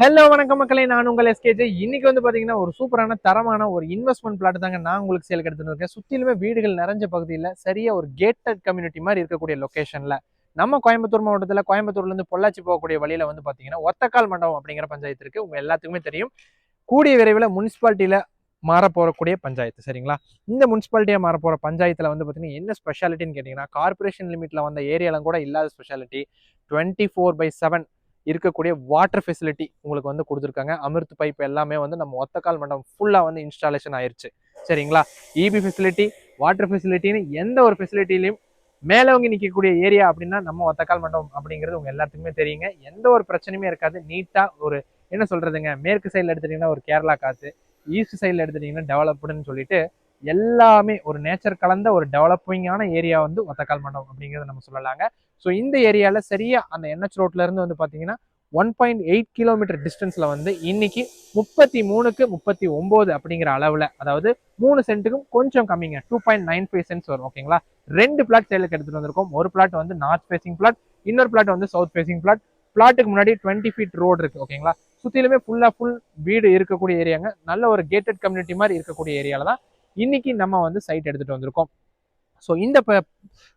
Hello வணக்கம் மக்களே. நான் உங்கள் எஸ்கேஜ் இன்னைக்கு வந்து பாத்தீங்கன்னா ஒரு சூப்பரான தரமான ஒரு இன்வெஸ்ட்மெண்ட் பிளாட் தாங்க நான் உங்களுக்கு சேல் எடுத்துட்டு இருக்கேன். சுத்திலுமே வீடுகள் நிறைஞ்ச பகுதியில் சரியா ஒரு கேட்டட் கம்யூனிட்டி மாதிரி இருக்கக்கூடிய லொகேஷன்ல நம்ம கோயம்புத்தூர் மாவட்டத்தில் கோயம்புத்தூர்லேருந்து பொள்ளாச்சி போகக்கூடிய வழியில வந்து பார்த்தீங்கன்னா ஒத்தக்கால் மண்டபம் அப்படிங்கிற பஞ்சாயத்து இருக்குது உங்கள் எல்லாத்துக்குமே தெரியும். கூடிய விரைவில் முனிசிபாலிட்டியில் மாற போகக்கூடிய பஞ்சாயத்து சரிங்களா? இந்த முனிசிபாலிட்டியா மாற போகிற பஞ்சாயத்தில் வந்து பார்த்தீங்கன்னா என்ன ஸ்பெஷாலிட்டின்னு கேட்டிங்கன்னா கார்பரேஷன் லிமிட்டில் வந்த ஏரியாலாம் கூட இல்லாத speciality twenty four by seven இருக்கக்கூடிய வாட்டர் ஃபெசிலிட்டி உங்களுக்கு வந்து கொடுத்துருக்காங்க. அமிர்த் பைப் எல்லாமே வந்து நம்ம ஒத்தக்கால் மண்டபம் ஃபுல்லாக வந்து இன்ஸ்டாலேஷன் ஆயிடுச்சு சரிங்களா? இபி ஃபெசிலிட்டி வாட்டர் ஃபெசிலிட்டின்னு எந்த ஒரு ஃபெசிலிட்டிலையும் மேலவங்கி நிற்கக்கூடிய ஏரியா அப்படின்னா நம்ம ஒத்தக்கால் மண்டபம் அப்படிங்கிறது உங்கள் எல்லாத்துக்குமே தெரியுங்க. எந்த ஒரு பிரச்சனையுமே இருக்காது. நீட்டாக ஒரு என்ன சொல்கிறதுங்க மேற்கு சைடில் எடுத்துட்டிங்கன்னா ஒரு கேரளா காற்று ஈஸ்ட் சைடில் எடுத்துட்டிங்கன்னா டெவலப்டுன்னு சொல்லிட்டு எல்லாமே ஒரு நேச்சர் கலந்த ஒரு டெவலப்பிங்கான ஏரியா வந்து ஒத்தக்கால் மண்டபம் அப்படிங்கிறத நம்ம சொல்லலாங்க. ஸோ இந்த ஏரியாவில் சரியா அந்த என்ஹெச் ரோட்ல இருந்து வந்து பார்த்தீங்கன்னா ஒன் பாயிண்ட் எயிட் கிலோமீட்டர் டிஸ்டன்ஸில் வந்து இன்னைக்கு முப்பத்தி மூணுக்கு முப்பத்தி ஒம்பது அப்படிங்கிற அளவில் அதாவது மூணு சென்ட்டுக்கும் கொஞ்சம் கம்மிங்க two point nine five cents வரும் ஓகேங்களா ரெண்டு பிளாட் சேலுக்கு எடுத்துட்டு வந்திருக்கோம். ஒரு பிளாட் வந்து நார்த் ஃபேசிங் பிளாட் இன்னொரு பிளாட் வந்து சவுத் ஃபேசிங் பிளாட் பிளாட்டுக்கு முன்னாடி டுவெண்ட்டி ஃபீட் ரோடு இருக்குது ஓகேங்களா சுற்றிலுமே ஃபுல்லாக ஃபுல் வீடு இருக்கக்கூடிய ஏரியாங்க நல்ல ஒரு கேட்டட் கம்யூனிட்டி மாதிரி இருக்கக்கூடிய ஏரியாவில் தான் இன்னைக்கு நம்ம வந்து சைட் எடுத்துட்டு வந்திருக்கோம். ஸோ இந்த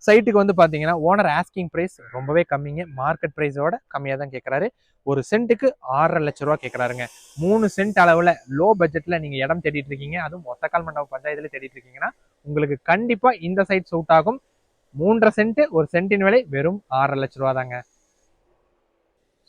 சைட்டுக்கு வந்து பார்த்தீங்கன்னா ஓனர் ஆஸ்கிங் ப்ரைஸ் ரொம்பவே கம்மிங்க. மார்க்கெட் ப்ரைஸோட கம்மியாக தான் கேட்குறாரு ஒரு சென்ட்டுக்கு ஆறரை லட்ச ரூபா கேட்குறாருங்க மூணு சென்ட் அளவில் லோ பட்ஜெட்டில் நீங்கள் இடம் தேடிட்டு இருக்கீங்க. அதுவும் ஒத்தக்கால் மண்டபம் பஞ்சாயத்தில் தேடிட்டு இருக்கீங்கன்னா உங்களுக்கு கண்டிப்பாக இந்த சைட் சூட் ஆகும். மூன்றரை சென்ட் ஒரு சென்ட்டின் விலை வெறும் ஆறரை லட்ச ரூபா தாங்க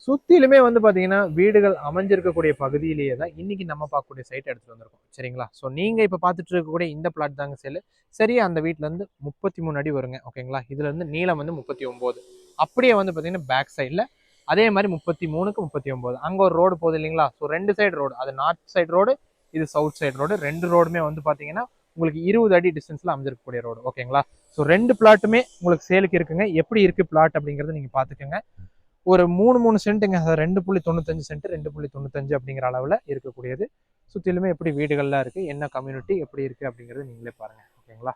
சுத்திலுமே வந்து பாத்தீங்கன்னா வீடுகள் அமைஞ்சிருக்கக்கூடிய பகுதியிலேயே தான் இன்னைக்கு நம்ம பார்க்கக்கூடிய சைட் எடுத்துட்டு வந்திருக்கோம். சரிங்களா? ஸோ நீங்க இப்ப பார்த்துட்டு இருக்கக்கூடிய இந்த பிளாட் தாங்க செல்லு சரியா அந்த வீட்ல இருந்து முப்பத்தி மூணு அடி வருங்க. ஓகேங்களா இதுல இருந்து நீளம் வந்து முப்பத்தி ஒன்பது. அப்படியே வந்து பாத்தீங்கன்னா பேக் சைடில் அதே மாதிரி முப்பத்தி மூணுக்கு முப்பத்தி ஒன்பது. அங்க ஒரு ரோடு போகுது இல்லைங்களா? ஸோ ரெண்டு சைடு ரோடு அது நார்த் சைடு ரோடு இது சவுத் சைடு ரோடு ரெண்டு ரோடுமே வந்து பாத்தீங்கன்னா உங்களுக்கு இருபது அடி டிஸ்டன்ஸ்ல அமைஞ்சிருக்கக்கூடிய ரோடு ஓகேங்களா ஸோ ரெண்டு பிளாட்டுமே உங்களுக்கு சேலுக்கு இருக்குங்க. எப்படி இருக்கு பிளாட் அப்படிங்கறத நீங்க பாத்துக்கோங்க ஒரு மூணு மூணு சென்ட்டுங்க. அது ரெண்டு புள்ளி தொண்ணூத்தஞ்சு சென்ட் ரெண்டு புள்ளி தொண்ணூத்தஞ்சு அப்படிங்கிற அளவில் இருக்கக்கூடியது. சுற்றிலுமே எப்படி வீடுகள்லாம் இருக்குது என்ன கம்யூனிட்டி எப்படி இருக்குது அப்படிங்கிறது நீங்களே பாருங்கள் ஓகேங்களா?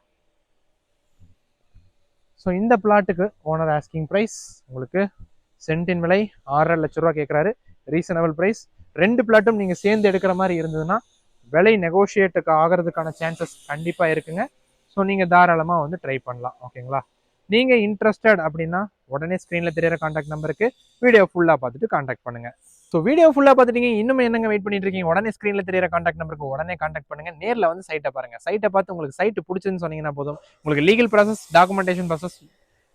ஸோ இந்த பிளாட்டுக்கு ஓனர் ஆஸ்கிங் ப்ரைஸ் உங்களுக்கு சென்ட்டின் விலை ஆறரை லட்ச ரூபா கேட்குறாரு ரீசனபிள் ப்ரைஸ் ரெண்டு பிளாட்டும் நீங்கள் சேர்ந்து எடுக்கிற மாதிரி இருந்ததுன்னா விலை நெகோஷியேட்டுக்கு ஆகிறதுக்கான சான்சஸ் கண்டிப்பாக இருக்குங்க. ஸோ நீங்கள் தாராளமாக வந்து ட்ரை பண்ணலாம். ஓகேங்களா? நீங்கள் இன்ட்ரெஸ்டட் அப்படின்னா உடனே ஸ்க்ரீனில் தெரியிற காண்டாக்ட் நம்பருக்கு வீடியோ ஃபுல்லாக பார்த்துட்டு காண்டாக்ட் பண்ணுங்க. ஸோ வீடியோ ஃபுல்லாக பார்த்துட்டீங்க இன்னும் என்னங்க வெயிட் பண்ணிட்டு இருக்கீங்க? உடனே ஸ்க்ரீனில் தெரியற காண்டாக்ட் நம்பருக்கு உடனே காண்டாக்ட் பண்ணுங்க. நேரில் வந்து சைட்டை பாருங்க. சைட்டை பார்த்து உங்களுக்கு சைட்டு பிடிச்சதுன்னு சொன்னீங்கன்னா போதும். உங்களுக்கு லீகல் ப்ராசஸ் டாக்குமெண்டேஷன் ப்ராசஸ்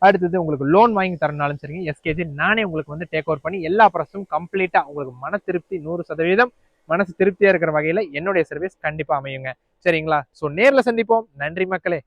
அடுத்தது உங்களுக்கு லோன் வாங்கி தரனாலும் சரிங்க. எஸ்கேஜி நானே உங்களுக்கு வந்து டேக் ஓவர் பண்ணி எல்லா ப்ராசஸும் கம்ப்ளீட்டாக உங்களுக்கு மன திருப்தி நூறு சதவீதம் மனசு திருப்தியாக இருக்கிற வகையில் என்னுடைய சர்வீஸ் கண்டிப்பாக அமையுங்க. சரிங்களா? ஸோ நேரில் சந்திப்போம். நன்றி மக்களே.